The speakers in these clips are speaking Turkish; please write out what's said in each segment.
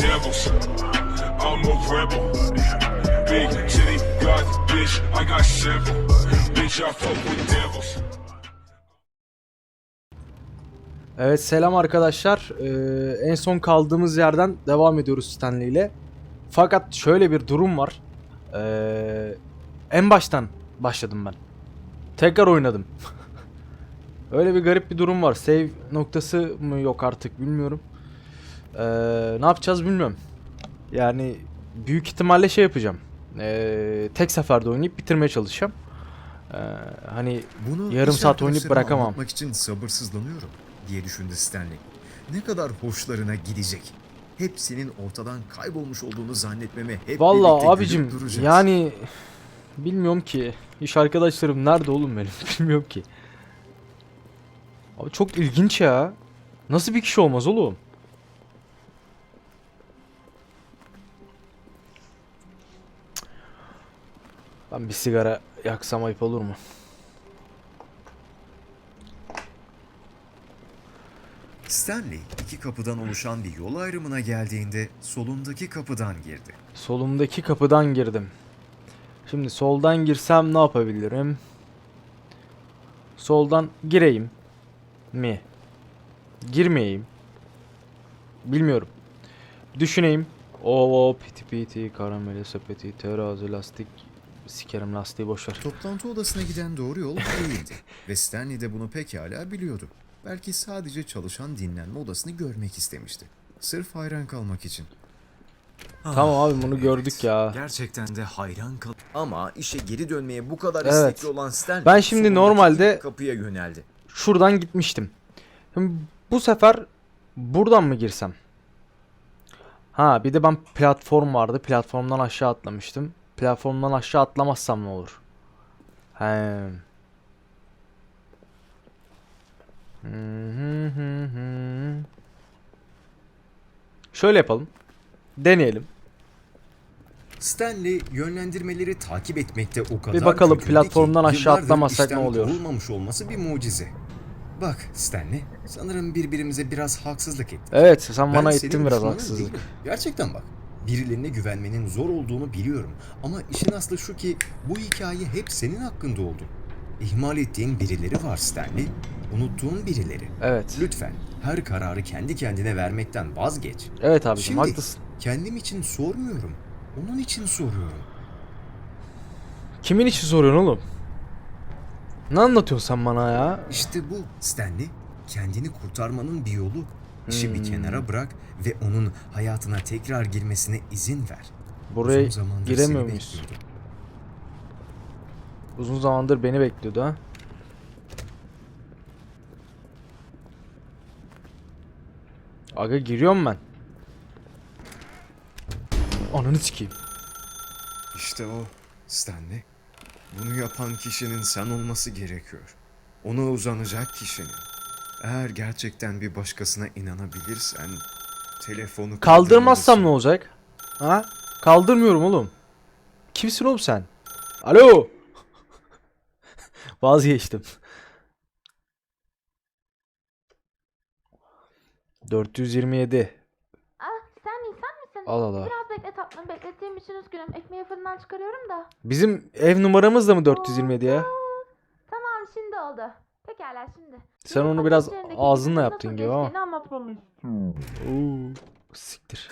devils. I'm a rebel. Big titty, got bitch, I got several. Bitch, I fuck with devils. Evet selam arkadaşlar. Ee, en son kaldığımız yerden devam ediyoruz Stanley ile. Fakat şöyle bir durum var. Ee, en baştan başladım ben. Tekrar oynadım. Öyle bir garip bir durum var. Save noktası mı yok artık bilmiyorum. Ee, ne yapacağız bilmiyorum. Yani büyük ihtimalle şey yapacağım. Ee, tek seferde oynayıp bitirmeye çalışacağım. Ee, hani Bunu Yarım iş saat oynayıp arkadaşlarıma bırakamam. anlatmak için sabırsızlanıyorum diye düşündü Stanley. Ne kadar hoşlarına gidecek. Hepsinin ortadan kaybolmuş olduğunu zannetmeme hep Vallahi birlikte abicim gülüp duracağız. yani bilmiyorum ki. İş arkadaşlarım nerede oğlum benim bilmiyorum ki. Abi çok ilginç ya. Nasıl bir kişi olmaz oğlum? Ben bir sigara yaksam ayıp olur mu? Stanley iki kapıdan oluşan bir yol ayrımına geldiğinde solundaki kapıdan girdi. Solumdaki kapıdan girdim. Şimdi soldan girsem ne yapabilirim? Soldan gireyim mi? Girmeyeyim. Bilmiyorum. Düşüneyim. Oo piti piti karamele sepeti terazi lastik sikerim lastiği boşver. Toplantı odasına giden doğru yol değildi ve Stanley de bunu pekala biliyordu. Belki sadece çalışan dinlenme odasını görmek istemişti. Sırf hayran kalmak için. Tamam abi bunu gördük ya. Gerçekten de hayran kal. Ama işe geri dönmeye bu kadar Evet. istekli olan Stanley Ben şimdi normalde- kapıya yöneldi. Şuradan gitmiştim. Şimdi bu sefer buradan mı girsem? Ha bir de ben platform vardı. Platformdan aşağı atlamıştım. Platformdan aşağı atlamazsam ne olur? He. Şöyle yapalım. Deneyelim. Stanley yönlendirmeleri takip etmekte o kadar bakalım kötüydü platformdan aşağı yıllardır atlamasak ne işten oluyor? kovulmamış olması bir mucize. Bak Stanley, sanırım birbirimize biraz haksızlık ettik. Evet sen bana senin ettin biraz düşmanın haksızlık. değilim. Gerçekten bak. Birilerine güvenmenin zor olduğunu biliyorum. Ama işin aslı şu ki bu hikaye hep senin hakkında oldu. İhmal ettiğin birileri var Stanley. Unuttuğun birileri. Evet. Lütfen her kararı kendi kendine vermekten vazgeç. Evet abicim Şimdi haklısın. kendim için sormuyorum. Onun için soruyorum. Kimin için soruyorsun oğlum? Ne anlatıyorsun sen bana ya? İşte bu Stanley. Kendini kurtarmanın bir yolu. İşi bir Hmm. kenara bırak ve onun hayatına tekrar girmesine izin ver. Buraya Uzun zamandır giremiyor muyuz? Uzun zamandır beni bekliyordu ha. Aga giriyorum ben. Ananı sikeyim. İşte o Stanley. Bunu yapan kişinin sen olması gerekiyor. Ona uzanacak kişinin. Eğer gerçekten bir başkasına inanabilirsen telefonu Kaldırmazsam ne olacak? Ha? Kaldırmıyorum oğlum. Kimsin oğlum sen? Alo. Vazgeçtim. 427. Ah sen insan misin? Al al al. Biraz bekle tatlım. Beklettiğim için üzgünüm. Ekmeği fırından çıkarıyorum da. Bizim ev numaramız da mı 427 ya? Tamam şimdi oldu. Pekala şimdi. Sen Benim onu biraz patateslerindeki ağzınla nasıl yaptın gibi ama. geçtiğini anlatmamı Oo, siktir.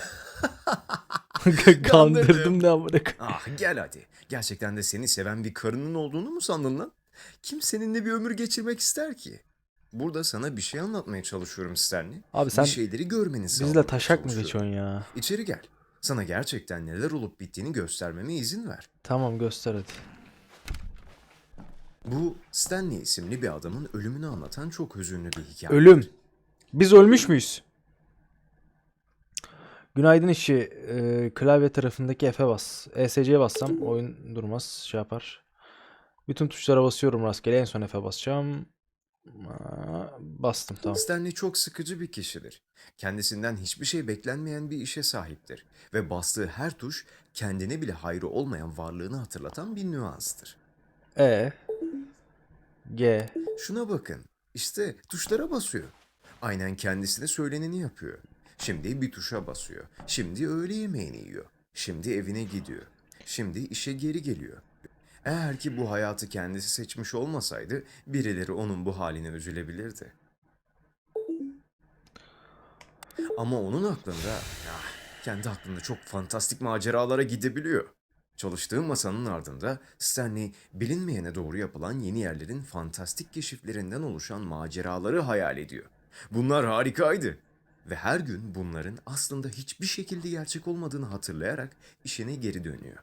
Kandırdım da amına koyayım. Ah gel hadi. Gerçekten de seni seven bir karının olduğunu mu sandın lan? Kim seninle bir ömür geçirmek ister ki? Burada sana bir şey anlatmaya çalışıyorum Stanley. Abi sen bir şeyleri görmeni bizle sağlamaya taşak mı çalışıyorum. geçiyorsun ya? İçeri gel. Sana gerçekten neler olup bittiğini göstermeme izin ver. Tamam göster hadi. Bu Stanley isimli bir adamın ölümünü anlatan çok hüzünlü bir hikaye. Ölüm. Biz ölmüş müyüz? Günaydın işi. Ee, klavye tarafındaki F'e bas. ESC'ye bassam oyun durmaz. Şey yapar. Bütün tuşlara basıyorum rastgele. En son F'e basacağım. Bastım tamam. Stanley çok sıkıcı bir kişidir. Kendisinden hiçbir şey beklenmeyen bir işe sahiptir. Ve bastığı her tuş kendine bile hayrı olmayan varlığını hatırlatan bir nüanstır. E. G. Şuna bakın. İşte tuşlara basıyor. Aynen kendisine söyleneni yapıyor. Şimdi bir tuşa basıyor. Şimdi öğle yemeğini yiyor. Şimdi evine gidiyor. Şimdi işe geri geliyor. Eğer ki bu hayatı kendisi seçmiş olmasaydı birileri onun bu haline üzülebilirdi. Ama onun aklında, ah, kendi aklında çok fantastik maceralara gidebiliyor. Çalıştığı masanın ardında Stanley bilinmeyene doğru yapılan yeni yerlerin fantastik keşiflerinden oluşan maceraları hayal ediyor. Bunlar harikaydı. Ve her gün bunların aslında hiçbir şekilde gerçek olmadığını hatırlayarak işine geri dönüyor.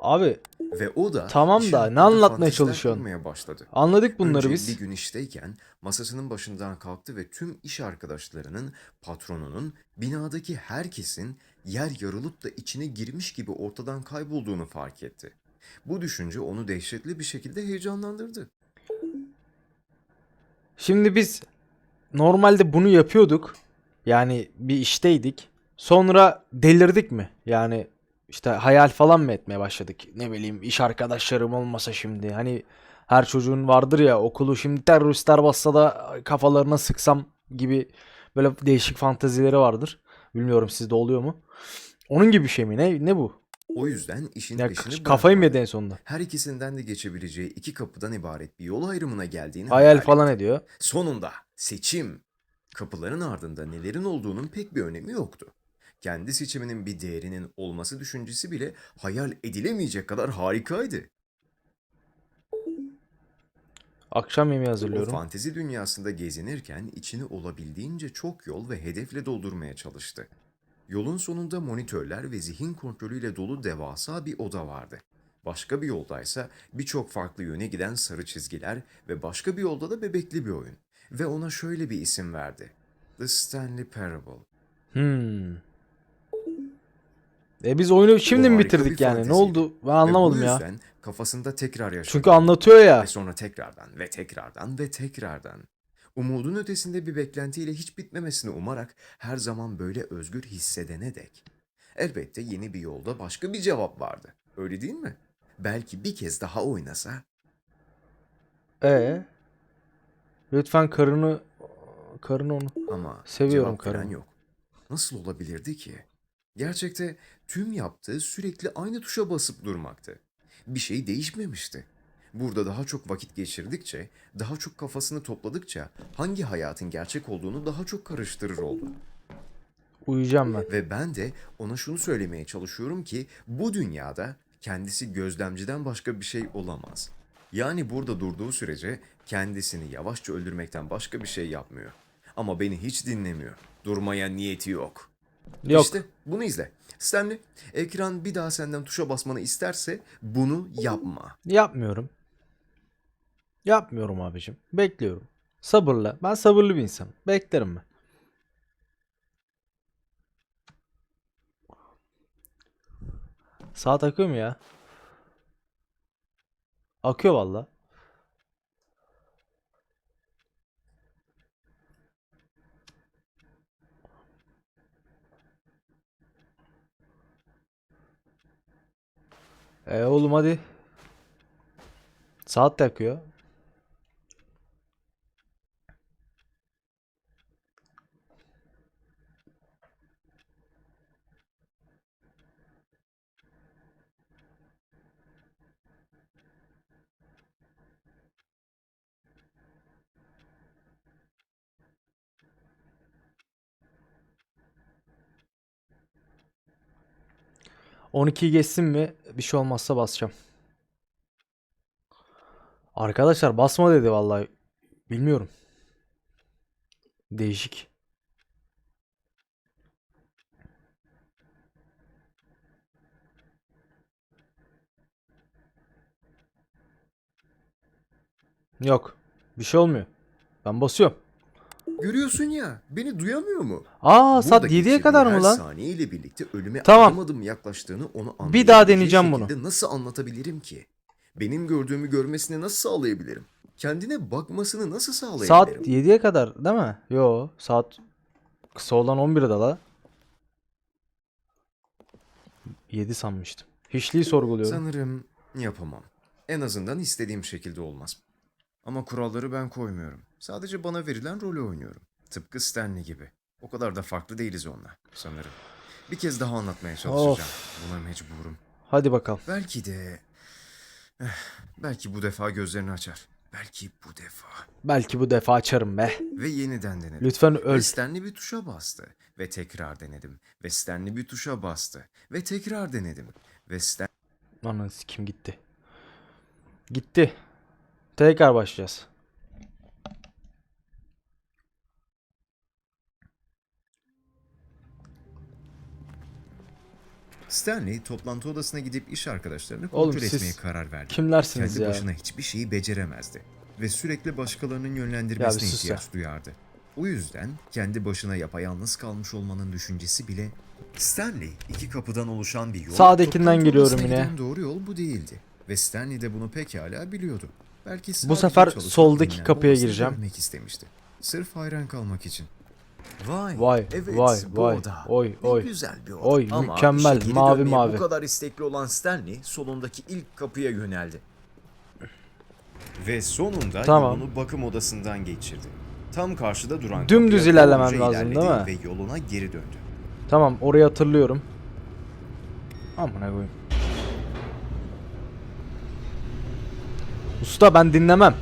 Abi Ve o da Tamam da ne anlatmaya çalışıyorsun? başladı. anladık bunları Önce biz. bir gün işteyken masasının başından kalktı ve tüm iş arkadaşlarının, patronunun, binadaki herkesin yer yarılıp da içine girmiş gibi ortadan kaybolduğunu fark etti. Bu düşünce onu dehşetli bir şekilde heyecanlandırdı. Şimdi biz normalde bunu yapıyorduk. Yani bir işteydik. Sonra delirdik mi? Yani işte hayal falan mı etmeye başladık? Ne bileyim iş arkadaşlarım olmasa şimdi. Hani her çocuğun vardır ya okulu şimdi teröristler bassa da kafalarına sıksam gibi böyle değişik fantezileri vardır. Bilmiyorum sizde oluyor mu? Onun gibi bir şey mi? Ne ne bu? O yüzden işin Ya peşini kafayı mı yedi en sonunda? Her ikisinden de geçebileceği iki kapıdan ibaret bir yol ayrımına geldiğini Hayal etti. falan ediyor. Sonunda seçim. Kapıların ardında nelerin olduğunun pek bir önemi yoktu. Kendi seçiminin bir değerinin olması düşüncesi bile hayal edilemeyecek kadar harikaydı. Akşam yemeği O hazırlıyorum. fantezi dünyasında gezinirken içini olabildiğince çok yol ve hedefle doldurmaya çalıştı. Yolun sonunda monitörler ve zihin kontrolüyle dolu devasa bir oda vardı. Başka bir yoldaysa birçok farklı yöne giden sarı çizgiler ve başka bir yolda da bebekli bir oyun. Ve ona şöyle bir isim verdi. The Stanley Parable. Hmm. E biz oyunu şimdi Bu mi bitirdik yani? Ne oldu? Ben Ve anlamadım bu ya. yüzden kafasında tekrar yaşadı. Çünkü anlatıyor ya. Ve sonra tekrardan ve tekrardan ve tekrardan. Umudun ötesinde bir beklentiyle hiç bitmemesini umarak her zaman böyle özgür hissedene dek. Elbette yeni bir yolda başka bir cevap vardı. Öyle değil mi? Belki bir kez daha oynasa E Lütfen karını karını onu. ama Seviyorum karımı. yok. Nasıl olabilirdi ki? Gerçekte tüm yaptığı sürekli aynı tuşa basıp durmaktı. Bir şey değişmemişti. Burada daha çok vakit geçirdikçe, daha çok kafasını topladıkça hangi hayatın gerçek olduğunu daha çok karıştırır oldu. Uyuyacağım ben. Ve ben de ona şunu söylemeye çalışıyorum ki bu dünyada kendisi gözlemciden başka bir şey olamaz. Yani burada durduğu sürece kendisini yavaşça öldürmekten başka bir şey yapmıyor. Ama beni hiç dinlemiyor. Durmaya niyeti yok. Yok. İşte bunu izle. Stanley, ekran bir daha senden tuşa basmanı isterse bunu yapma. Yapmıyorum. Yapmıyorum abicim. Bekliyorum. Sabırla. Ben sabırlı bir insanım. Beklerim ben. Saat akıyor mu ya? Akıyor valla. E oğlum hadi. Saat de akıyor. ...12'yi geçsin mi... ...bir şey olmazsa basacağım. Arkadaşlar basma dedi vallahi. Bilmiyorum. Değişik. Yok. Bir şey olmuyor. Ben basıyorum. Görüyorsun ya, beni duyamıyor mu? Aa saat 7'ye geçirdiği kadar mı lan? saniye ile birlikte ölüme Tamam. adım adım yaklaştığını onu Bir daha anlayabileceği deneyeceğim bunu. şekilde Nasıl anlatabilirim ki? Benim gördüğümü görmesini nasıl sağlayabilirim? Kendine bakmasını nasıl Saat sağlayabilirim? 7'ye kadar değil mi? Yo saat kısa olan 11'de la. 7 sanmıştım. Hiçliği sorguluyorum. Sanırım yapamam. En azından istediğim şekilde olmaz. Ama kuralları ben koymuyorum. Sadece bana verilen rolü oynuyorum. Tıpkı Stanley gibi. O kadar da farklı değiliz onunla sanırım. Bir kez daha anlatmaya çalışacağım. Buna mecburum. Hadi bakalım. Belki de... Eh, Belki bu defa gözlerini açar. Belki bu defa. Belki bu defa açarım be. Ve yeniden denedim. Lütfen öl. Ve Stanley bir tuşa bastı. Ve tekrar denedim. Ve Stanley bir tuşa bastı. Ve tekrar denedim. Ve Stan... Ananı kim gitti. Gitti. Tekrar başlayacağız. Stanley toplantı odasına gidip iş arkadaşlarını Oğlum kontrol siz etmeye karar verdi. Kimlersiniz Kendi ya? başına hiçbir şeyi beceremezdi. Ve sürekli başkalarının Ya yönlendirmesine sus ya. ihtiyaç duyardı. O yüzden kendi başına yapayalnız kalmış olmanın düşüncesi bile Stanley iki kapıdan oluşan bir yol. Sağdakinden toplantı giriyorum odasına yine. giden doğru yol bu değildi. Ve Stanley de bunu pekala biliyordu. Belki Bu sefer soldaki kapıya gireceğim. görmek istemişti. Sırf hayran kalmak için. Vay, Vay, evet, vay, bu vay. oda. Oy, Ne oy. güzel bir oda. Oy, Ama mükemmel, geri mavi mavi. Bu kadar istekli olan Stanley solundaki ilk kapıya yöneldi. Ve sonunda Tamam. yolunu bakım odasından geçirdi. Tam karşıda duran Dümdüz ilerlemem lazım, değil mi? Ve yoluna geri döndü. Tamam orayı hatırlıyorum. Amına koyayım. Usta ben dinlemem.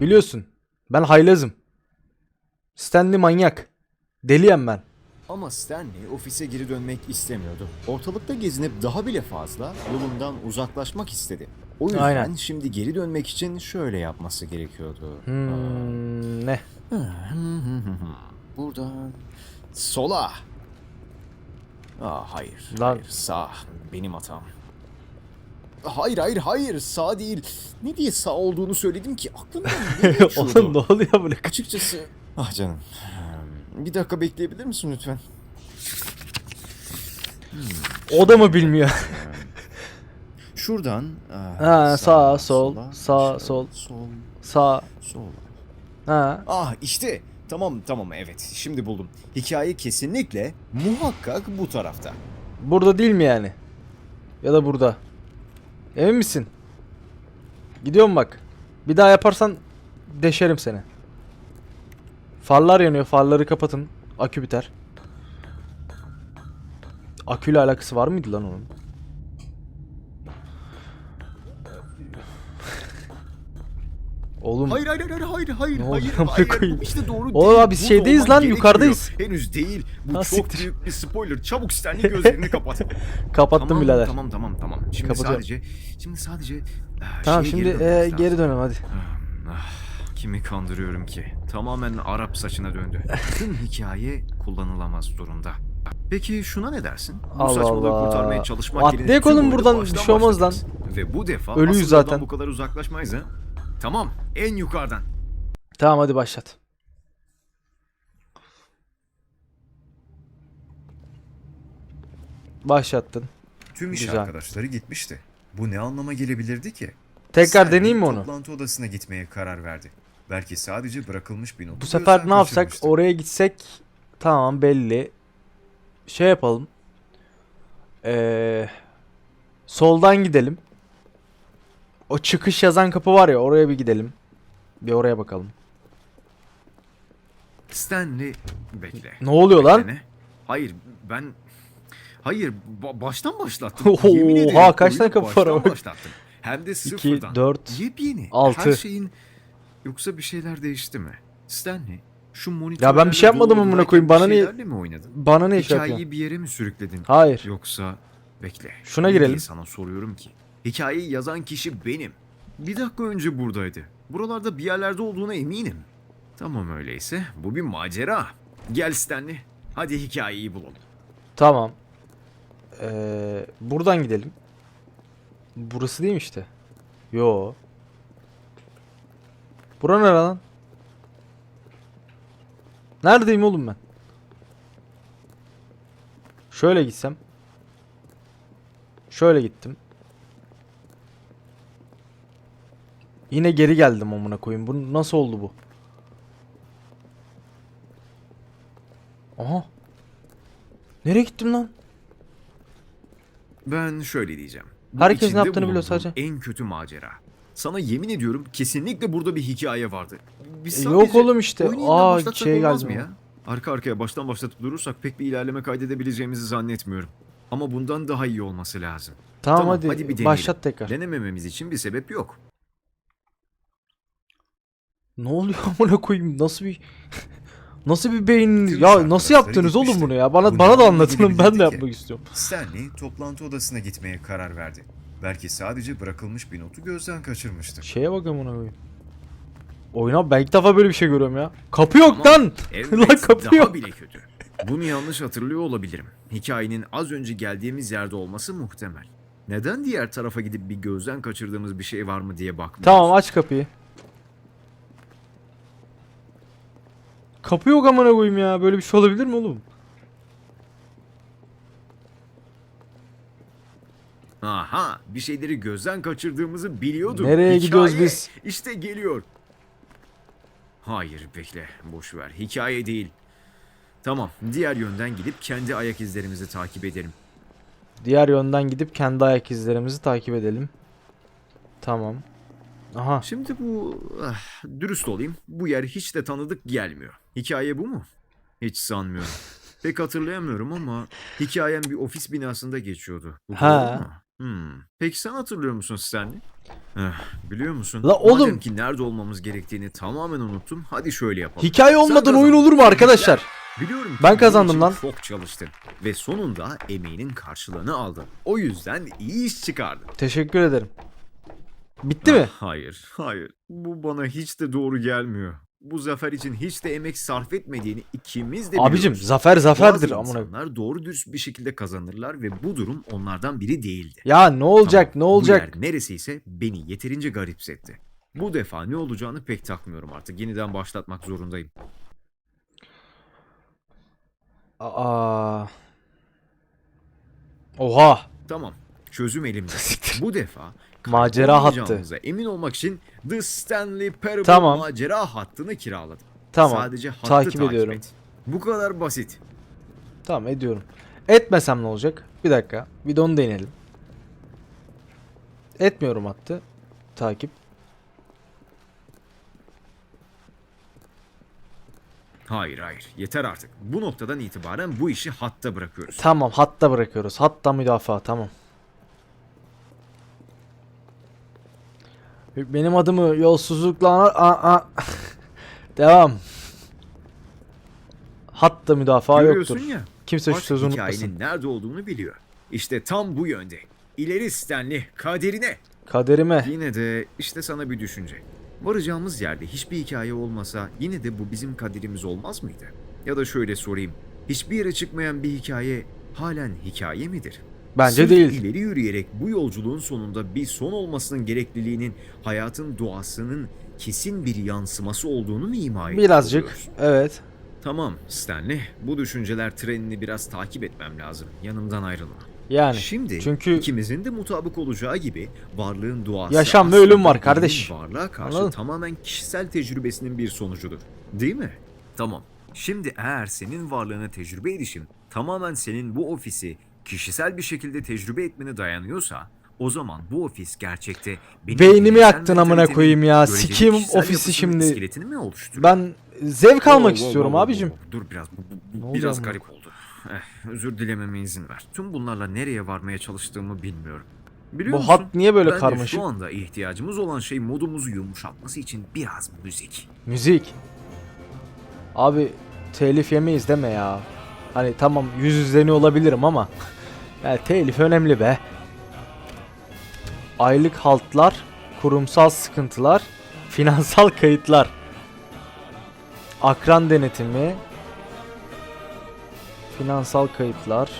Biliyorsun. Ben haylazım. Stanley manyak. Deliyim ben. Ama Stanley ofise geri dönmek istemiyordu. Ortalıkta gezinip daha bile fazla yolundan uzaklaşmak istedi. O yüzden Aynen. şimdi geri dönmek için şöyle yapması gerekiyordu. Hmm, ne? Buradan sola. Aa hayır. Lan- Hayır sağ. Benim hatam. Hayır hayır hayır sağ değil. Ne diye sağ olduğunu söyledim ki aklımdan ne geçiyordu? Oğlum ne oluyor böyle? Açıkçası... Ah canım. Bir dakika bekleyebilir misin lütfen? O da mı bilmiyor? Şuradan ah, Ha, sağ, sol, sağ, sol. sol, Sağ. sol. Ha. Ah işte. Tamam tamam evet. Şimdi buldum. Hikaye kesinlikle muhakkak bu tarafta. Burada değil mi yani? Ya da burada. Emin misin? Gidiyorum bak. Bir daha yaparsan deşerim seni. Farlar yanıyor. Farları kapatın. Akü biter. Aküyle alakası var mıydı lan onun? Oğlum Hayır hayır hayır hayır hayır Ne hayır hayır. Bu işte doğru Oğlum değil. abi biz şeydeyiz lan, yukarıdayız. Henüz değil. Bu Ha, çok siktir. büyük bir spoiler. Çabuk Stanley gözlerini kapat. kapattım Tamam, birader. tamam tamam tamam. Şimdi Kapatıyorum. sadece şimdi sadece ah, Tamam şimdi geri, e, geri dönelim hadi. Ah, kimi kandırıyorum ki? Tamamen Arap saçına döndü. Tüm hikaye kullanılamaz durumda. Peki şuna ne dersin? Bu Allah saçmalığı Allah. kurtarmaya çalışmak Atlayak oğlum buradan, bir şey olmaz lan. Ve bu defa Ölüyüz zaten. bu kadar uzaklaşmayız ha. Tamam en yukarıdan. Tamam hadi başlat. Başlattın. Tüm iş Güzel. arkadaşları gitmişti. Bu ne anlama gelebilirdi ki? Tekrar Stanley deneyeyim mi onu? Toplantı odasına gitmeye karar verdi. Belki sadece bırakılmış bir notu Bu sefer gözden ne yapsak? kaçırmıştı. Oraya gitsek tamam belli. Şey yapalım. Ee, soldan gidelim. O çıkış yazan kapı var ya oraya bir gidelim. Bir oraya bakalım. Stanley bekle. Ne oluyor lan? Bekle ne? Hayır ben Hayır ba- baştan başlattım. Oha, Yemin ederim kaç tane kapı var baştan başlattım. Hem de sıfırdan. dört, Yepyeni. altı. Her şeyin yoksa bir şeyler değişti mi? Stanley şu monitörlerle Ya ben bir şey yapmadım amına koyayım, bana niye- mi oynadın? Bana ne iş Hikayeyi yapıyorsun? bir yere mi sürükledin? Hayır. Yoksa bekle. Şuna girelim. sana soruyorum ki. Hikayeyi yazan kişi benim. Bir dakika önce buradaydı. Buralarda bir yerlerde olduğuna eminim. Tamam öyleyse bu bir macera. Gel Stanley. Hadi hikayeyi bulalım. Tamam. Ee, buradan gidelim. Burası değil mi işte? Yo. Bura nere lan? Neredeyim oğlum ben? Şöyle gitsem. Şöyle gittim. Yine geri geldim amına koyayım. Bu nasıl oldu bu? Aha. Nereye gittim lan? Ben şöyle diyeceğim. Bu Herkes ne içinde yaptığını biliyor bulunduğum sadece. En kötü macera. Sana yemin ediyorum kesinlikle burada bir hikaye vardı. Biz E, yok sadece oğlum işte. oyunu yeniden Aa başlatsak şey olmaz geldi. mı ya? Arka arkaya baştan başlatıp durursak pek bir ilerleme kaydedebileceğimizi zannetmiyorum. Ama bundan daha iyi olması lazım. Tamam, hadi bir deneyelim. başlat tekrar. Denemememiz için bir sebep yok. Ne oluyor amına koyayım? Nasıl bir Nasıl bir beyin Tüm ya nasıl yaptınız oğlum gitmişti. bunu ya? Bana bana da anlatın ben de yapmak istiyorum. Stanley toplantı odasına gitmeye karar verdi. Belki sadece bırakılmış bir notu gözden kaçırmıştı. Şeye bak amına koyayım. Oyuna ben ilk defa böyle bir şey görüyorum ya. Kapı yok lan. Evet, Lan kapı daha yok. bile kötü. Bunu yanlış hatırlıyor olabilirim. Hikayenin az önce geldiğimiz yerde olması muhtemel. Neden diğer tarafa gidip bir gözden kaçırdığımız bir şey var mı diye bakmıyoruz? Tamam aç kapıyı. Kapı yok amına koyayım ya. Böyle bir şey olabilir mi oğlum? Aha, bir şeyleri gözden kaçırdığımızı biliyordum. Nereye gidiyoruz biz? İşte geliyor. Hayır bekle, boş ver. Hikaye değil. Tamam, diğer yönden gidip kendi ayak izlerimizi takip edelim. Diğer yönden gidip kendi ayak izlerimizi takip edelim. Tamam. Aha. Şimdi bu, ah, dürüst olayım, bu yer hiç de tanıdık gelmiyor. Hikaye bu mu? Hiç sanmıyorum. Pek hatırlayamıyorum ama hikayem bir ofis binasında geçiyordu. Bu Ha. doğru mu? Hmm. Peki sen hatırlıyor musun Stanley? Eh, biliyor musun? La oğlum- Madem ki nerede olmamız gerektiğini tamamen unuttum. Hadi şöyle yapalım. Hikaye olmadan oyun olur mu arkadaşlar? Biliyorum ki Ben bunun kazandım için lan. Çok çalıştın. Ve sonunda emeğinin karşılığını aldın. O yüzden iyi iş çıkardın. Teşekkür ederim. Bitti mi? Ah, Hayır, hayır. Bu bana hiç de doğru gelmiyor. Bu zafer için hiç de emek sarf etmediğini ikimiz de Abicim biliyoruz. zafer zaferdir Bazı amına. insanlar doğru dürüst bir şekilde kazanırlar ve bu durum onlardan biri değildi. Ya ne olacak ne olacak? Bu yer neresiyse beni yeterince garipsetti. Bu defa ne olacağını pek takmıyorum artık. Yeniden başlatmak zorundayım. Aa. Oha. Tamam. Çözüm elimde. bu defa Macera hattı. emin olmak için The Stanley Parable Tamam. macera hattını kiraladım. Tamam. Sadece hattı takip takip, ediyorum. et. Bu kadar basit. Tamam ediyorum. Etmesem ne olacak? Bir dakika. Bir de onu deneyelim. Etmiyorum hattı. Takip. Hayır hayır yeter artık. Bu noktadan itibaren bu işi hatta bırakıyoruz. Tamam hatta bırakıyoruz. Hatta müdafaa tamam. Benim adımı yolsuzlukla anar... Aa, aa. Devam. Hatta müdafaa Görüyorsun yoktur. ya. Kimse şu Bak, sözü hikayenin unutmasın. nerede olduğunu biliyor. İşte tam bu yönde. İleri Stanley kaderine. Kaderime. Yine de işte sana bir düşünce. Varacağımız yerde hiçbir hikaye olmasa yine de bu bizim kaderimiz olmaz mıydı? Ya da şöyle sorayım. Hiçbir yere çıkmayan bir hikaye halen hikaye midir? Bence Sırf değil. ileri yürüyerek bu yolculuğun sonunda bir son olmasının gerekliliğinin hayatın doğasının kesin bir yansıması olduğunu mu ima ediyor Birazcık. Evet. Tamam Stanley, bu düşünceler trenini biraz takip etmem lazım. Yanımdan ayrılma. Yani. Şimdi çünkü- ikimizin de mutabık olacağı gibi varlığın doğası Yaşam ve ölüm var kardeş. Varlığa karşı Anladın? tamamen kişisel tecrübesinin bir sonucudur. Değil mi? Tamam. Şimdi eğer senin varlığına tecrübe edişin tamamen senin bu ofisi kişisel bir şekilde tecrübe etmene dayanıyorsa o zaman bu ofis gerçekte benim Beynimi yaktın amına koyayım ya. kişisel ofisi şimdi. iskeletini mi oluşturuyor? Ben zevk almak wow, istiyorum wow, abicim. wow. Dur biraz. Bu, bu- bu Ne biraz oldu ama? garip oldu. Eh, özür dilememe izin ver. Tüm bunlarla nereye varmaya çalıştığımı bilmiyorum. Biliyor Bu musun? hat niye böyle Bence karmaşık? şu anda ihtiyacımız olan şey modumuzu yumuşatması için biraz müzik. Müzik. Abi telif yemeyiz deme ya. Hani tamam yüz izleniyor olabilirim ama yani telif önemli be. Aylık haltlar, kurumsal sıkıntılar, finansal kayıtlar. Akran denetimi, finansal kayıtlar.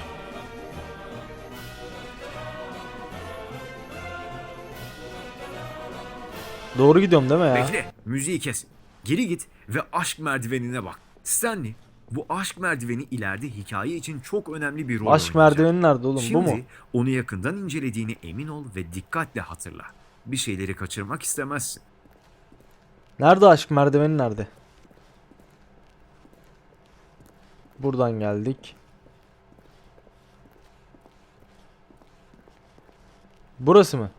Doğru gidiyorum değil mi ya? Bekle, müziği kes. Geri git ve aşk merdivenine bak. Stanley, bu aşk merdiveni ileride hikaye için çok önemli bir rol Aşk oynayacak. merdiveni nerede oğlum? Şimdi Bu mu? onu yakından incelediğine emin ol ve dikkatle hatırla. Bir şeyleri kaçırmak istemezsin. Nerede aşk merdiveni nerede? Buradan geldik. Burası mı?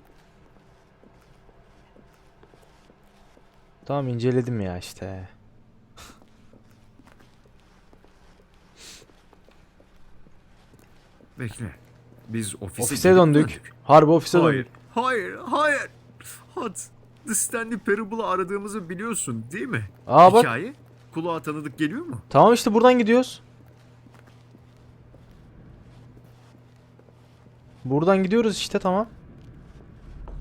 Tamam inceledim ya işte. Bekle. Biz ofise, Ofise geri döndük. Harbi ofise Hayır, döndük. hayır, hayır. Hat, The Stanley Parable'ı aradığımızı biliyorsun değil mi? Aa bak. Hikaye kulağa tanıdık geliyor mu? Tamam işte buradan gidiyoruz. Buradan gidiyoruz işte tamam.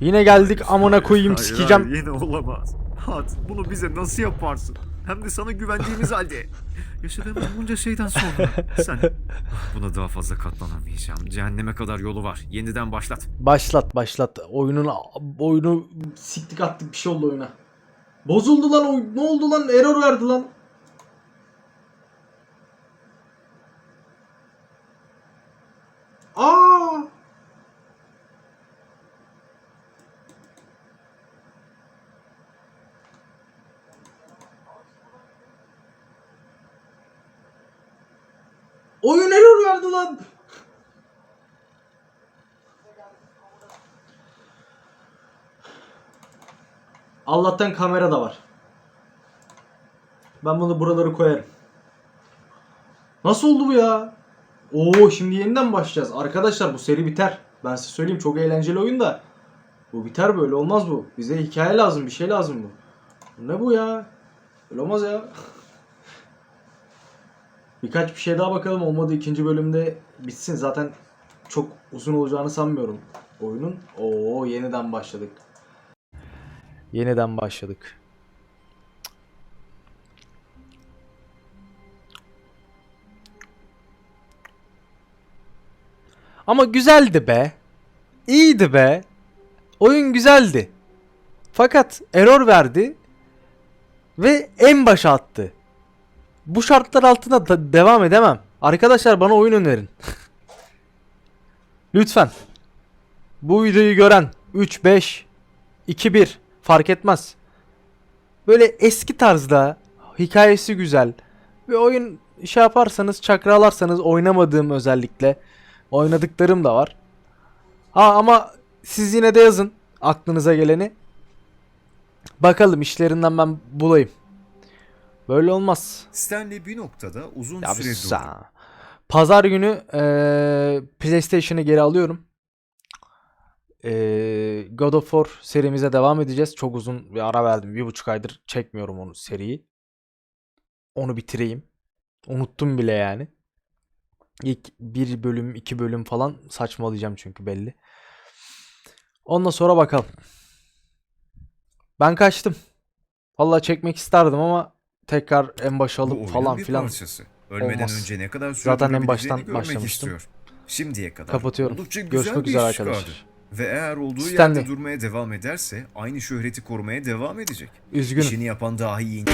Yine geldik amına Hayır, koyayım hayır, sikeceğim. hayır, yine olamaz. Hat, bunu bize nasıl yaparsın? Hem de sana güvendiğimiz halde. Yaşadığımız bunca şeyden sonra. Sen buna daha fazla katlanamayacağım. Cehenneme kadar yolu var. Yeniden başlat. Başlat başlat. Oyunun oyunu siktik attık bir şey oldu oyuna. Bozuldu lan oyun. Ne oldu lan? Error verdi lan. Aa! Oyun error verdi lan. Allah'tan kamera da var. Ben bunu buraları koyarım. Nasıl oldu bu ya? Oo şimdi yeniden başlayacağız. Arkadaşlar bu seri biter. Ben size söyleyeyim çok eğlenceli oyun da. Bu biter böyle olmaz bu. Bize hikaye lazım bir şey lazım bu. Ne bu ya? Öyle olmaz ya. Birkaç bir şey daha bakalım. Olmadı ikinci bölümde bitsin. Zaten çok uzun olacağını sanmıyorum oyunun. Oo yeniden başladık. Yeniden başladık. Ama güzeldi be. İyiydi be. Oyun güzeldi. Fakat error verdi ve en başa attı. Bu şartlar altında da devam edemem. Arkadaşlar bana oyun önerin. Lütfen. Bu videoyu gören 3 5 2 1 fark etmez. Böyle eski tarzda hikayesi güzel bir oyun şey yaparsanız çakralarsanız oynamadığım özellikle oynadıklarım da var. Ha ama siz yine de yazın aklınıza geleni. Bakalım işlerinden ben bulayım. Böyle olmaz. Stanley bir noktada uzun Ya süre durdu. Pazar günü eee PlayStation'ı geri alıyorum. Eee, God of War serimize devam edeceğiz. Çok uzun bir ara verdim. Bir buçuk aydır çekmiyorum onu seriyi. Onu bitireyim. Unuttum bile yani. İlk bir bölüm, iki bölüm falan saçmalayacağım çünkü belli. Ondan sonra bakalım. Ben kaçtım. Vallahi çekmek isterdim ama tekrar en başa Bu alıp oyunun falan bir filan. parçası. Ölmeden olmaz. önce ne kadar Zaten en baştan görmek başlamıştım. istiyor. Şimdiye kadar Kapatıyorum. oldukça güzel Görüşmek bir üzere iş arkadaşlar. çıkardı. Ve eğer olduğu Stanley. yerde durmaya devam ederse aynı şöhreti korumaya devam edecek. Üzgünüm. İşini yapan dahi iyi.